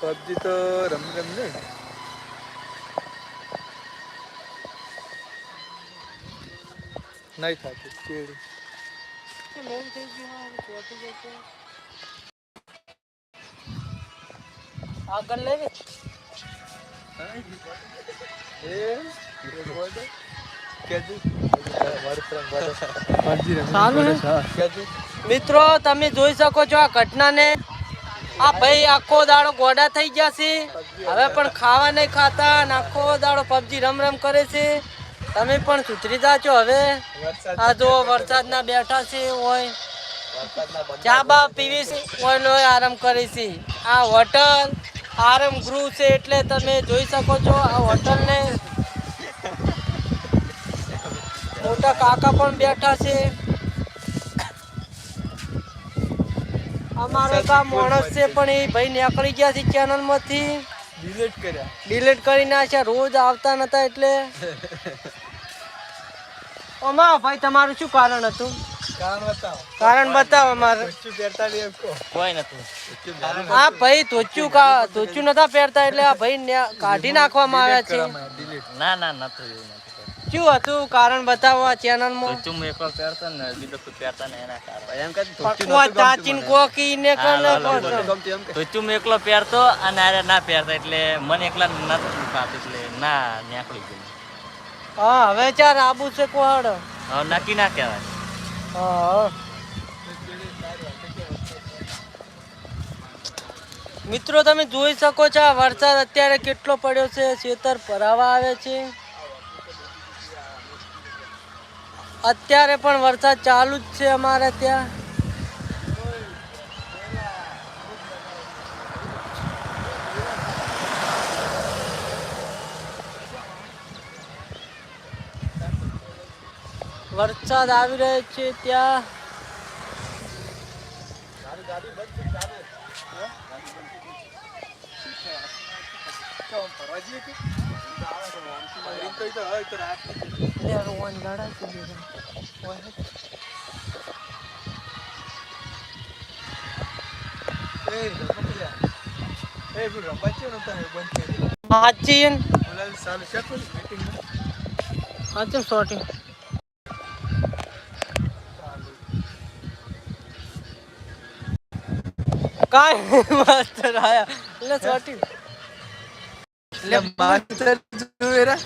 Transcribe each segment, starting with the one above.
PUBG તો રમ રમ ને. નહીં થતું કેળી આગળ લેવી મિત્રો તમે જોઈ શકો છો આ ઘટનાને. આ ભાઈ આખો દાડો ગોડા થઈ ગયા છે. હવે પણ ખાવા નહીં ખાતા અને આખો દાડો પબજી રમ રમ કરે છે. તમે પણ સુધરી જાજો હવે. આ જો વરસાદના બેઠા છે હોય ચા બા પીવી છે? હોય નો આરામ કરે છે. આ હોટલ, આરામ ગૃહ છે એટલે તમે જોઈ શકો છો આ હોટલને. મોટા કાકા પણ બેઠા છે. અમારો એક આ માણસ છે પણ એ ભાઈ નીકળી ગયા છે ચેનલમાંથી ડિલીટ કર્યા. ડિલીટ કરી નાખ્યા રોજ આવતા નતા એટલે. અમા ભાઈ તમારું શું કારણ હતું? કારણ બતાવો. કારણ બતાવો અમારે. કોઈ નતું. આ ભાઈ ધોચ્યું કા ધોચ્યું નતા પહેરતા એટલે આ ભાઈ ને કાઢી નાખવામાં આવ્યા છે. ના ના નતું એવું. નતું શું હતું? કારણ બતાવો આ ચેનલમાં તું ચુમ એકલો પહેરતો ને બીજો કોઈ પહેરતા ને એના કારણ. એમ કહેતું પકવા ચાચીન કોકી ને કને. ગમતું એમ કે. એકલો પહેરતો અને આરે ના પહેરતા એટલે મને એકલા નતું ખાતું એટલે ના નીકળી ગયું. હા હવે ચાર આબુ છે કોહડ. હા નક્કી ના કહેવાય. હા. મિત્રો તમે જોઈ શકો છો આ વરસાદ અત્યારે કેટલો પડ્યો છે? ખેતર ભરાવા આવે છે. અત્યારે પણ વરસાદ ચાલુ જ છે અમારે ત્યાં. વરસાદ આવી રહ્યો છે ત્યાં. સાચી sorting. કાંઈ માસ્ટર આયા એટલે sorting. માસ્ટર જોવેરા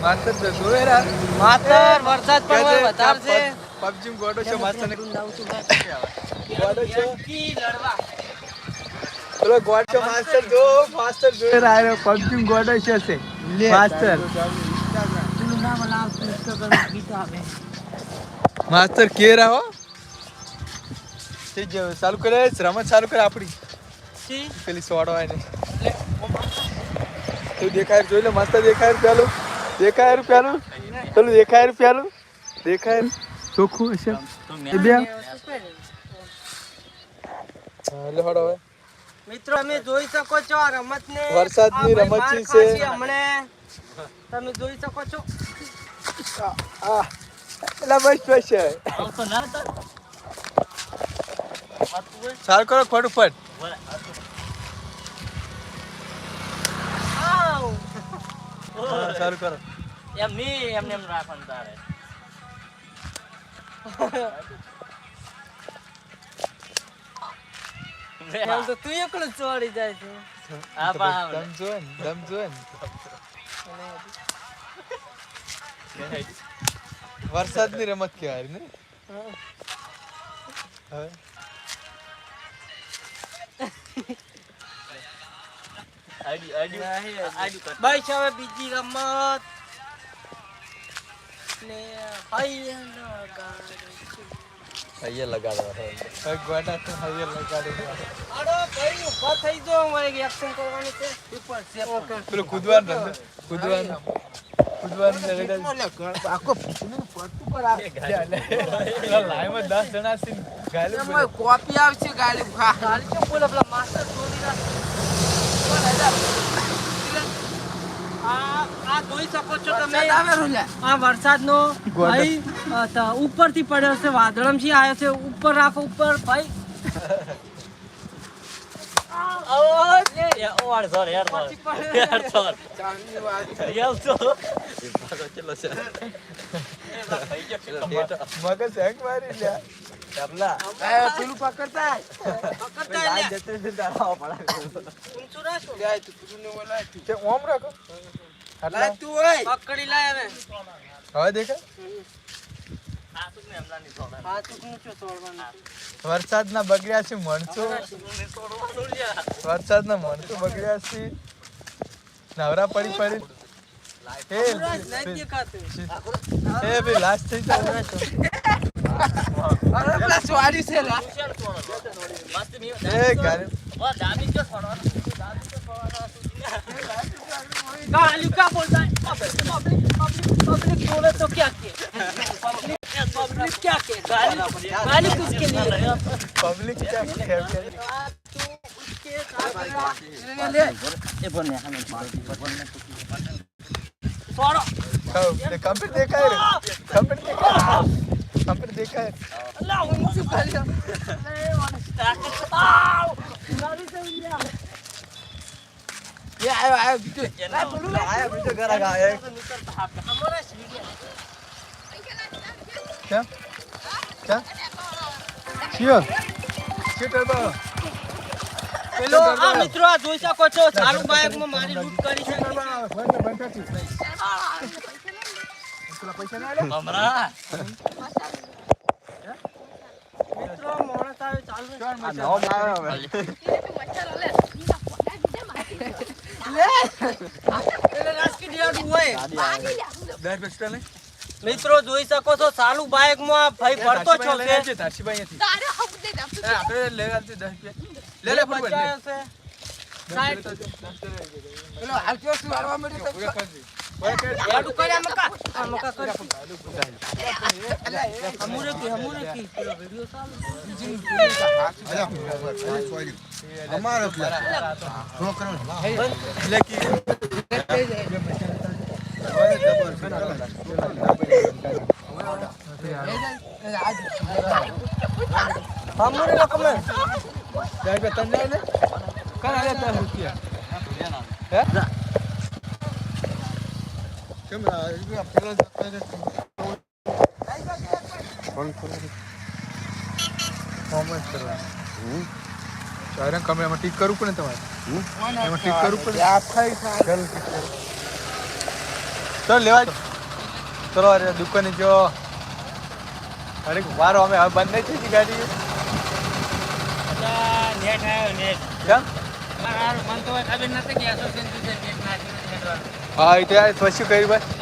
માસ્ટર તો જોવેરા માસ્ટર વરસાદ પણ હોય છે પબજી ગોડો છે માસ્ટર ને ગોડો છે. પેલો ગોડ છે માસ્ટર જો માસ્ટર જોવેરા આયો પબજી ગોડો છે છે માસ્ટર માસ્ટર કે રહો ચાલુ કરે રમત ચાલુ કરે આપણી છી. પેલી સોડવાય ને તું દેખાય જોઈ લે મસ્ત દેખાય પેલું દેખાય પેલું પેલું દેખાય પેલું દેખાય ચોખ્ખું હશે એ બે લે હડો હવે. મિત્રો તમે જોઈ શકો છો આ રમતને. વરસાદની આ ભાઈ રમત છે. હમણે. તમે જોઈ શકો છો. આ એલા બસ બસ છે. ના કરો ફટાફટ આવ. ચાલુ કરો. એમ ની એમને એમ રાખવાનું તારે. એમ તો તું એકલો જ ચોરી જાય છે. આ પા દમ જો ને દમ વરસાદની રમત કહેવાય ને. હવે? બસ હવે બીજી રમત. ને અહીંયા અહીંયા લગાડવા હવે ગોડા તો હવે લગાડી અરે ભાઈ ઊભા થઈ જાઓ મારે એક્શન કરવાની છે. ઓકે. પેલું કૂદવાનું રમે કૂદવાનું. કૂદવાનું લાઈમાં દસ જણા છે ગાયલું કોપી આવશે ગાડી. ગાડી કેમ બોલે પેલા માસ્ટર ચોરી ના ભાઈ ઉપરથી પડ્યો છે વાદળમથી આવ્યો છે ઉપર રાખો ઉપર ભાઈ યાર હેંગ મારી લ્યા પકડતા ઊંચું રાખો. કે ઓમ રાખો આટલા પકડી લાય હવે હવે દેખાય તું ને બગડ્યા છે મણસો વરસાદ ના વરસાદના મણસો બગડ્યા છે નવરા પડી પડી એ લાસ્ટ થઈ દેખાતું. એ ભાઈ લાસ્ટ થઈ જાય મસ્ત મી એ ગાડી ઓ દાબી જો છોડવાનું દાબી જો છોડવાનું ગાલી કા બોલતા है? पब्लिक पब्लिक पब्लिक बोले तो क्या किए पब्लिक पब्लिक क्या किए गाली गाली किसके लिए પબ્લિક ક્યાં ખેર ખેર तू उसके साथ छोड़ो sampai dekat. Allah, orang musuh kali ya. Ya, ayo, ayo, gitu. Nah, perlu lah. Ayo, gitu, gara-gara. Ya. Siap? Siap? Siap. Siap, Siap, પેલો આ મિત્રો આ જોઈ શકો છો ચાલુ બાઇકમાં મારી લૂંટ કરી છે બંધ બંધ પૈસા ના લે હમરા મિત્રો જોઈ શકો છો સાલુ બાઇકમાં ભાઈ ભરતો છો લે લે છે સાઈડ ડિયાડું કર્યા મકા આ મકા કરી હમુરે કી હમુરે કી પેલો વિડિયો ચાલુ હમુરે લોકો મે કમરામાં ટીક કરવું પડે તમારે? એમાં ટીક કરવું પડે? ચાલ. લેવા ચલો અરે દુકાને જો. અરે વારો અમે હવે બંધ નહીં થઈ ગાડી. નેટ આવ્યો નેટ કેમ? મન તો ખબર નથી કે એસો નેટ નાખી નેટ હા એ ત્યાં પછી કર્યું ભાઈ.